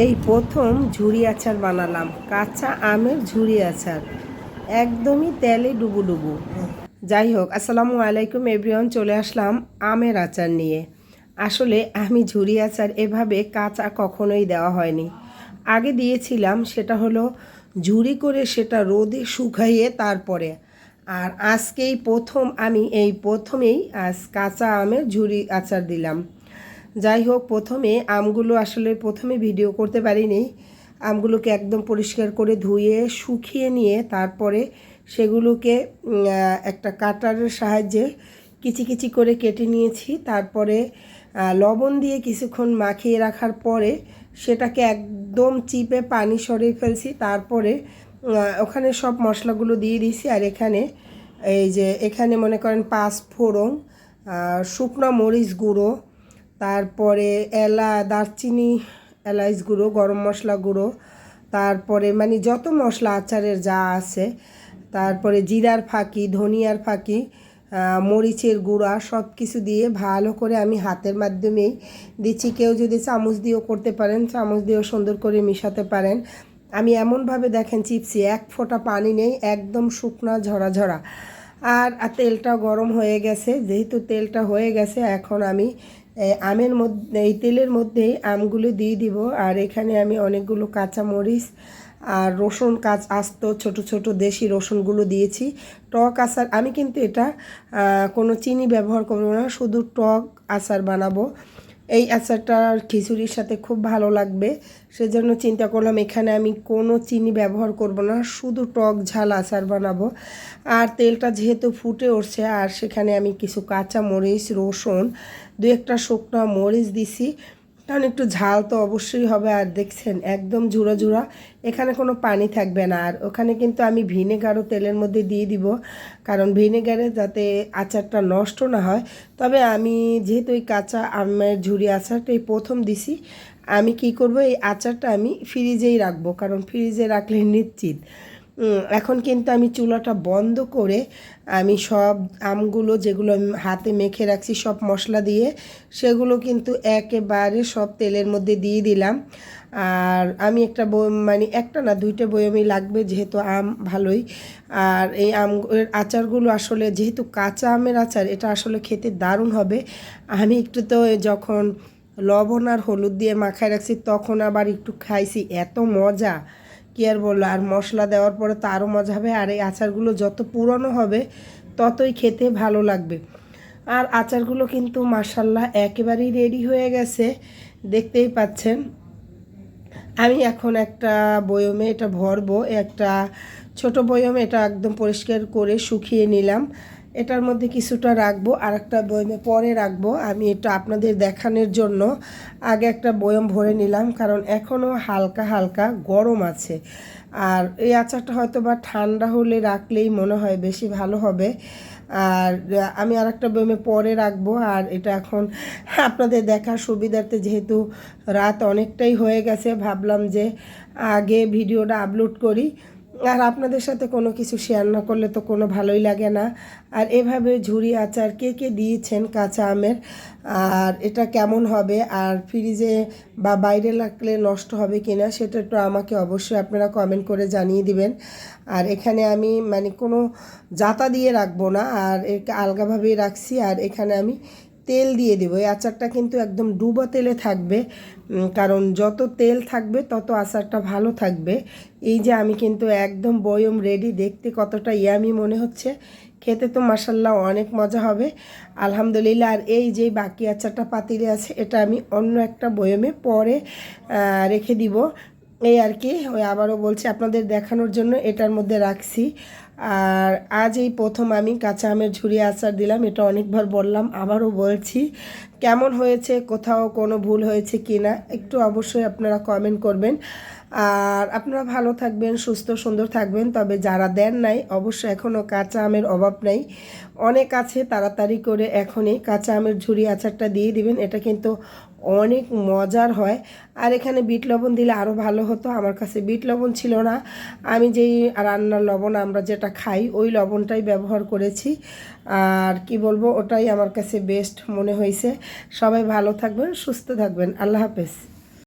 এই প্রথম ঝুড়ি আচার বানালাম। কাঁচা আমের ঝুড়ি আচার। একদমই তেলে ডুবু ডুবু যাই হোক, আসসালামু আলাইকুম এভরিওয়ান চলে আসলাম আমের আচার নিয়ে। আসলে আমি ঝুড়ি আচার এভাবে কাঁচা কখনোই দেওয়া হয়নি। আগে দিয়েছিলাম, সেটা হলো ঝুড়ি করে সেটা রোদে শুকাইয়ে তারপরে। আর আজকেই প্রথম, আমি এই প্রথমেই আজ কাঁচা আমের ঝুড়ি আচার দিলাম। যাই হোক প্রথমে আমগুলো আসলে প্রথমে ভিডিও করতে পারিনি। আমগুলোকে একদম পরিষ্কার করে ধুয়ে, শুকিয়ে নিয়ে তারপরে সেগুলোকে একটা কাটারের সাহায্যে কিচি কিচি করে কেটে নিয়েছি। তারপরে লবণ দিয়ে কিছুক্ষণ মাখিয়ে রাখার পরে সেটাকে একদম চিপে পানি সরিয়ে ফেলছি। তারপরে ওখানে সব মশলাগুলো দিয়ে দিয়েছি। আর এখানে এই যে, এখানে মনে করেন পাঁচ ফোড়ন শুকনো মরিচ গুঁড়ো তারপরে এলা, দারচিনি এলাচ গুঁড়ো, গরম মশলা গুঁড়ো, তারপরে মানে যত মশলা আচারের যা আছে, তারপরে জিরার ফাঁকি, ধনিয়ার ফাঁকি মরিচের গুঁড়া, সব কিছু দিয়ে ভালো করে আমি হাতের মাধ্যমেই দিচ্ছি। কেউ যদি চামচ দিয়েও করতে পারেন, চামচ দিয়েও সুন্দর করে মিশাতে পারেন। আমি এমনভাবে দেখেন চিপসি এক ফোঁটা পানি নেই, একদম শুকনা ঝরা ঝরা। আর তেলটা গরম হয়ে গেছে, যেহেতু তেলটা হয়ে গেছে, এখন আমি আমের মধ্যে, এই তেলের মধ্যেই আমগুলো দিয়ে দিব। আর এখানে আমি অনেকগুলো কাঁচা মরিচ আর রসুন কাঁচ আস্ত ছোট ছোট দেশি রসুনগুলো দিয়েছি। টক আচার, আমি কিন্তু এটা কোনো চিনি ব্যবহার করব না, শুধু টক আচার বানাবো। এই আচারটা খিচুড়ির সাথে খুব ভালো লাগবে। সেজন্য চিন্তা করলাম এখানে আমি কোনো চিনি ব্যবহার করব না, শুধু টক ঝাল আচার বানাবো। আর তেলটা যেহেতু ফুটে উঠছে, আর সেখানে আমি কিছু কাঁচা মরিচ রসুন, দু একটা শুকনো মরিচ দিছি। কারণ একটু ঝাল তো অবশ্যই হবে আর দেখছেন একদম ঝুড়ো ঝুড়া, এখানে কোনো পানি থাকবে না। আর ওখানে কিন্তু আমি ভিনেগারও তেলের মধ্যে দিয়ে দিব, কারণ ভিনেগারে যাতে আচারটা নষ্ট না হয়। তবে আমি যেহেতু এই কাঁচা আমের ঝুরি আচারটাই প্রথম দিছি, আমি কি করব? এই আচারটা আমি ফ্রিজেই রাখব, কারণ ফ্রিজে রাখলে নিশ্চিত। এখন কিন্তু আমি চুলাটা বন্ধ করে আমি সব আমগুলো যেগুলো আমি হাতে মেখে রাখছি, সব মশলা দিয়ে, সেগুলো কিন্তু একেবারে সব তেলের মধ্যে দিয়ে দিলাম। আর আমি একটা বয়ম মানে একটা না, দুইটা বয়মই লাগবে যেহেতু আম ভালোই। আর এই আম আচারগুলো আসলে যেহেতু কাঁচা আমের আচার, এটা আসলে খেতে দারুণ হবে। আমি একটু তো যখন লবণ আর হলুদ দিয়ে মাখায় রাখছি, তখন আবার একটু খাইছি, এত মজা। কি আর বলল আর মশলা দেওয়ার পরে তো আরও মজা হবে, আর এই আচারগুলো যত পুরনো হবে, ততই খেতে ভালো লাগবে। আর আচারগুলো কিন্তু মাসাল্লাহ একেবারেই রেডি হয়ে গেছে, দেখতেই পাচ্ছেন। আমি এখন একটা বয়মে এটা ভরবো, একটা ছোট বয়মে এটা একদম পরিষ্কার করে শুকিয়ে নিলাম। এটার মধ্যে কিছুটা রাখব আর একটা বয়মে পরে রাখব। আমি এটা আপনাদের দেখানোর জন্য। আগে একটা বয়ম ভরে নিলাম, কারণ এখনও হালকা হালকা গরম আছে। আর এই আচারটা হয়তো বা ঠান্ডা হলে রাখলেই মনে হয় বেশি ভালো হবে। আর আমি আর একটা বয়মে পরে রাখব। আর এটা এখন আপনাদের দেখার সুবিধার্থে যেহেতু রাত অনেকটাই হয়ে গেছে, ভাবলাম যে আগে ভিডিওটা আপলোড করি। আর আপনাদের সাথে কোনো কিছু শেয়ার না করলে তো কোনো ভালোই লাগে না। আর এভাবে ঝুড়ি আচার কে কে দিয়েছেন কাঁচা আমের? আর এটা কেমন হবে? আর ফ্রিজে বা বাইরে রাখলে নষ্ট হবে কি না সেটা একটু আমাকে অবশ্যই আপনারা কমেন্ট করে জানিয়ে দিবেন। আর এখানে আমি মানে কোনো জাতা দিয়ে রাখব না। আর আলগাভাবেই রাখছি। আর এখানে আমি তেল দিয়ে দেবো। এই আচারটা কিন্তু একদম ডুবো তেলে থাকবে। কারণ যত তেল থাকবে, তত আচারটা ভালো থাকবে। এই যে আমি কিন্তু একদম বয়ম রেডি দেখতে কতটা ইয়ামি মনে হচ্ছে। খেতে তো মাসাল্লাহ অনেক মজা হবে। আলহামদুলিল্লাহ, আর এই যে বাকি আচারটা পাতিলে আছে, এটা আমি অন্য একটা বয়মে পরে রেখে দিব। এই আর কি, ওই আবারও বলছি আপনাদের দেখানোর জন্য, এটার মধ্যে রাখছি। আর আজ এই প্রথম আমি কাঁচা আমের ঝুরি আচার দিলাম, এটা অনেকবার বললাম, আবারও বলছি। কেমন হয়েছে, কোথাও কোনো ভুল হয়েছে কি না একটু অবশ্যই আপনারা কমেন্ট করবেন। আর আপনারা ভালো থাকবেন, সুস্থ, সুন্দর থাকবেন, তবে যারা দেন নাই, অবশ্যই এখনও কাঁচা আমের অভাব নাই। অনেক আছে, তাড়াতাড়ি করে এখনই কাঁচা আমের ঝুরি আচারটা দিয়ে দিবেন, এটা কিন্তু অনেক মজার হয়। আর এখানে বিট লবণ দিলে আরও ভালো হতো। আমার কাছে বিট লবণ ছিল না। আমি যেই রান্নার লবণ আমরা যেটা খাই, ওই লবণটাই ব্যবহার করেছি। আর কি বলব, ওটাই আমার কাছে বেস্ট মনে হয়েছে সবাই ভালো থাকবেন, সুস্থ থাকবেন। আল্লাহ হাফেজ।